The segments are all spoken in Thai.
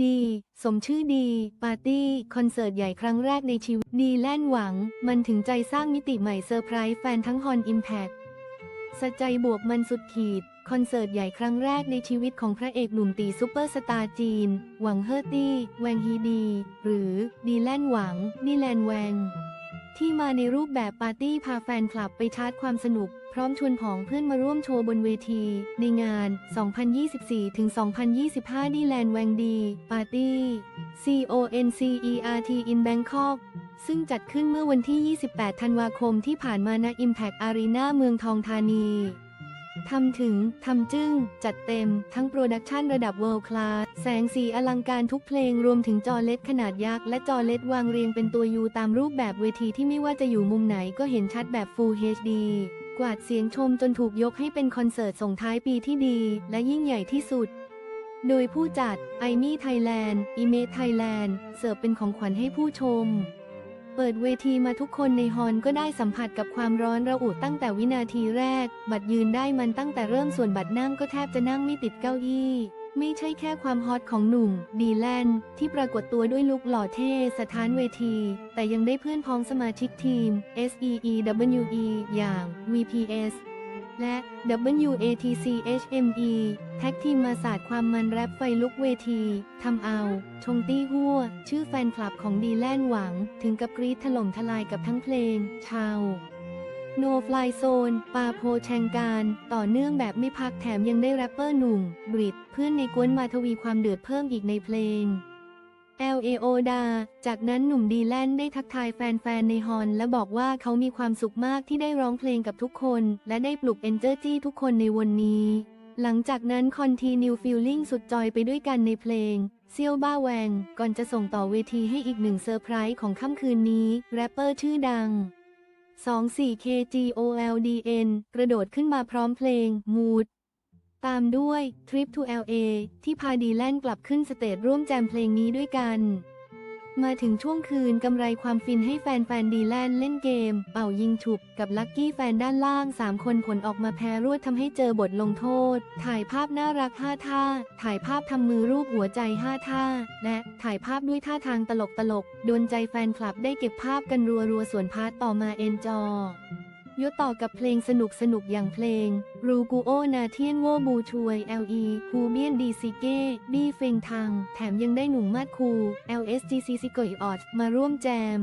ดี สมชื่อดี ปาร์ตี้ คอนเสิร์ตใหญ่ครั้งแรกในชีวิต ดีแล่นหวัง มันถึงใจสร้างมิติใหม่เซอร์ไพรส์แฟนทั้งฮอนอิมแพคสะใจบวกมันสุดขีด คอนเสิร์ตใหญ่ครั้งแรกในชีวิตของพระเอกหนุ่มตีซูเปอร์สตาร์จีน หวังเฮอร์ตี้ แวงฮีดี หรือ ดีแลนหวังดีแลนแวง ที่มาในรูปแบบปาร์ตี้พาแฟนคลับไปชาร์จความสนุก พร้อมชวนผองเพื่อนมาร่วมโชว์บนเวที ในงาน 2024-2025 ดีแลนด์แวงดี ปาร์ตี้ CONCERT in Bangkok ซึ่งจัดขึ้นเมื่อวันที่ 28 ธันวาคมที่ผ่านมาณ Impact Arena เมืองทองธานี ทำถึง ทำจึ้ง จัดเต็ม ทั้งโปรดักชันระดับ World Class แสงสีอลังการทุกเพลงรวมถึงจอเล็ดขนาดยักษ์ และจอเล็ดวางเรียงเป็นตัวยูตามรูปแบบเวทีที่ไม่ว่าจะอยู่มุมไหนก็เห็นชัดแบบ Full HD กวาดเสียงชมจนถูกยกให้เป็นคอนเสิร์ตส่งท้ายปีที่ดี และยิ่งใหญ่ที่สุด โดยผู้จัดไอมี่ไทยแลนด์อีเมทไทยแลนด์เสิร์ฟเป็นของขวัญให้ผู้ชม เปิดเวทีมาทุกคนในฮอนก็ได้สัมผัสกับความร้อนระอุตั้งแต่วินาทีแรก บัตรยืนได้มันตั้งแต่เริ่มส่วนบัตรนั่งก็แทบจะนั่งไม่ติดเก้าอี้ ไม่ใช่แค่ความฮอตของหนุ่ม ดีแลนด์ที่ปรากฏตัวด้วยลุคหล่อเท่สถานเวที แต่ยังได้เพื่อนพ้องสมาชิกทีม SEEWE อย่าง VPS และ WATCHME แท็กทีมมาสาดความมันแรปไฟลุกเวทีทำเอา ชงตี้หัว ชื่อแฟนคลับของดีแลนหวัง ถึงกับกรีดถล่มทลายกับทั้งเพลง ชาวโนฟลายโซน ปาโพแชงการ ต่อเนื่องแบบไม่พักแถมยังได้แรปเปอร์หนุ่มบริดเพื่อนในกวนมาทวีความเดือดเพิ่มอีกในเพลง LAO ดา จากนั้นหนุ่มดีแลนได้ทักทายแฟนๆ ในฮอนและบอกว่าเขามีความสุขมากที่ได้ร้องเพลงกับทุกคน และได้ปลุกเอนเจอร์จี้ทุกคนในวันนี้ หลังจากนั้นคอนทีนิวฟิลลิ่งสุดจอยไปด้วยกันในเพลง เซียวบ้าแวง ก่อนจะส่งต่อเวทีให้อีกหนึ่งเซอร์ไพรส์ของค่ำคืนนี้ แรปเปอร์ชื่อดัง 24KGOLDN กระโดดขึ้นมาพร้อมเพลง Mood ตามด้วย Trip to LA ที่พาดีแลนกลับขึ้นสเตจร่วมแจมเพลงนี้ด้วยกัน มาถึงช่วงคืนกำไรความฟินให้แฟนๆดีแลนเล่นเกม เป่ายิงฉุบ กับลัคกี้แฟนด้านล่าง 3 คนผลออกมาแพ้รวดทำให้เจอบทลงโทษ ถ่ายภาพน่ารัก 5 ท่า ถ่ายภาพทำมือรูปหัวใจ 5 ท่า และถ่ายภาพด้วยท่าทางตลกๆโดนใจแฟนคลับได้เก็บภาพกันรัวๆส่วนพาร์ตต่อมาเอนจอยต่อกับเพลงสนุกสนุกๆอย่างเพลง รูกูโอนาเทียนโวบูชวย LE คูเบียนดีซิเก้บี้เฟงทัง แถมยังได้หนุ่มมาดคู LSGC ซิโกยออดมาร่วมแจม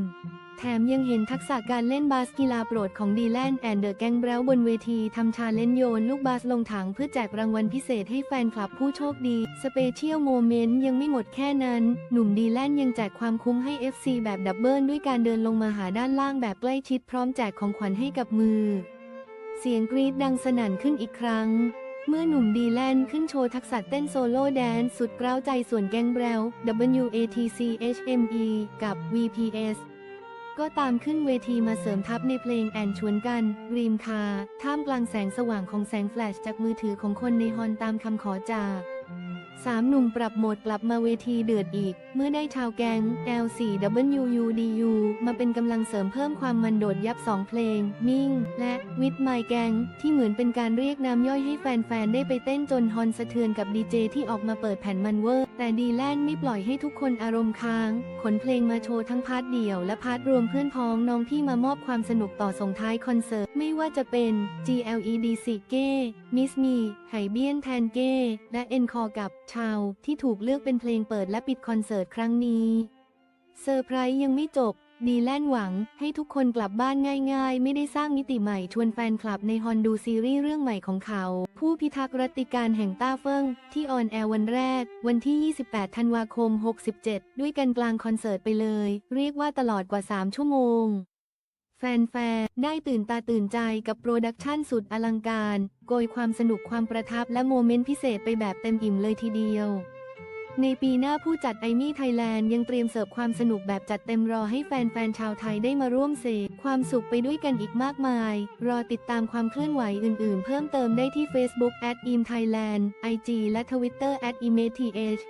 แถมยังเห็นทักษะการเล่นบาสกีฬาโปรดของดีแลนแอนเดอร์แกงแบรวบนเวทีทำชาเลนโยนลูกบาสลงถังเพื่อแจกรางวัลพิเศษให้แฟนคลับผู้โชคดี สเปเชียลโมเมนต์ยังไม่หมดแค่นั้น หนุ่มดีแลนยังแจกความคุ้มให้ FC แบบดับเบิลด้วยการเดินลงมาหาด้านล่างแบบใกล้ชิดพร้อมแจกของขวัญให้กับมือ เสียงกรี๊ดดังสนั่นขึ้นอีกครั้ง เมื่อหนุ่มดีแลนขึ้นโชว์ทักษะเต้นโซโล่แดนสุดกร้าวใจส่วนแกงแบรว WATCHME กับ VPS ก็ตามขึ้นเวทีมาเสริมทัพในเพลงแอนชวนกัน รีมคา ท่ามกลางแสงสว่างของแสงแฟลชจากมือถือของคนในฮอนตามคำขอจาก สามหนุ่มปรับโหมดกลับมาเวทีเดือดอีก เมื่อได้ชาวแกง L4WUDU มาเป็นกำลังเสริมเพิ่มความมันโดดยับสองเพลง มิ่ง และวิดไมแกง ที่เหมือนเป็นการเรียกน้ำย่อยให้แฟน ๆ ได้ไปเต้นจนฮอนสะเทือนกับดีเจที่ออกมาเปิดแผ่นมันเวอร์ แต่ดีแลนไม่ปล่อยให้ทุกคนอารมณ์ค้าง ขนเพลงมาโชว์ทั้งพาร์ทเดี่ยวและพาร์ทรวมเพื่อนพ้องน้องที่มามอบความสนุกต่อส่งท้ายคอนเสิร์ตไม่ว่าจะเป็น GLED สิเก้ มิสมีไหเบี้ยนแทนเก้ และเอ็นคอกับชาว ที่ถูกเลือกเป็นเพลงเปิดและปิดคอนเสิร์ตครั้งนี้ เซอร์ไพรส์ยังไม่จบ ดีแลนหวังให้ทุกคนกลับบ้านง่ายๆ ไม่ได้สร้างมิติใหม่ชวนแฟนคลับในฮอนดูซีรีส์เรื่องใหม่ของเขา ผู้พิทักษ์รัตติการแห่งต้าเฟิง ที่ออนแอร์วันแรก วันที่ 28 ธันวาคม 67 ด้วยกันกลางคอนเสิร์ตไปเลย เรียกว่าตลอดกว่า 3 ชั่วโมง แฟนๆ ได้ตื่นตาตื่นใจกับโปรดักชันสุดอลังการ โกยความสนุกความประทับและโมเมนต์พิเศษไปแบบเต็มอิ่มเลยทีเดียว ในปีหน้าผู้จัดไอมี่ไทยแลนด์ยังเตรียมเสิร์ฟความสนุกแบบจัดเต็มรอให้แฟนๆ ชาวไทยได้มาร่วมเสพความสุขไปด้วยกันอีกมากมาย รอติดตามความเคลื่อนไหวอื่นๆ เพิ่มเติมได้ที่ Facebook at im thailand IG และ Twitter at image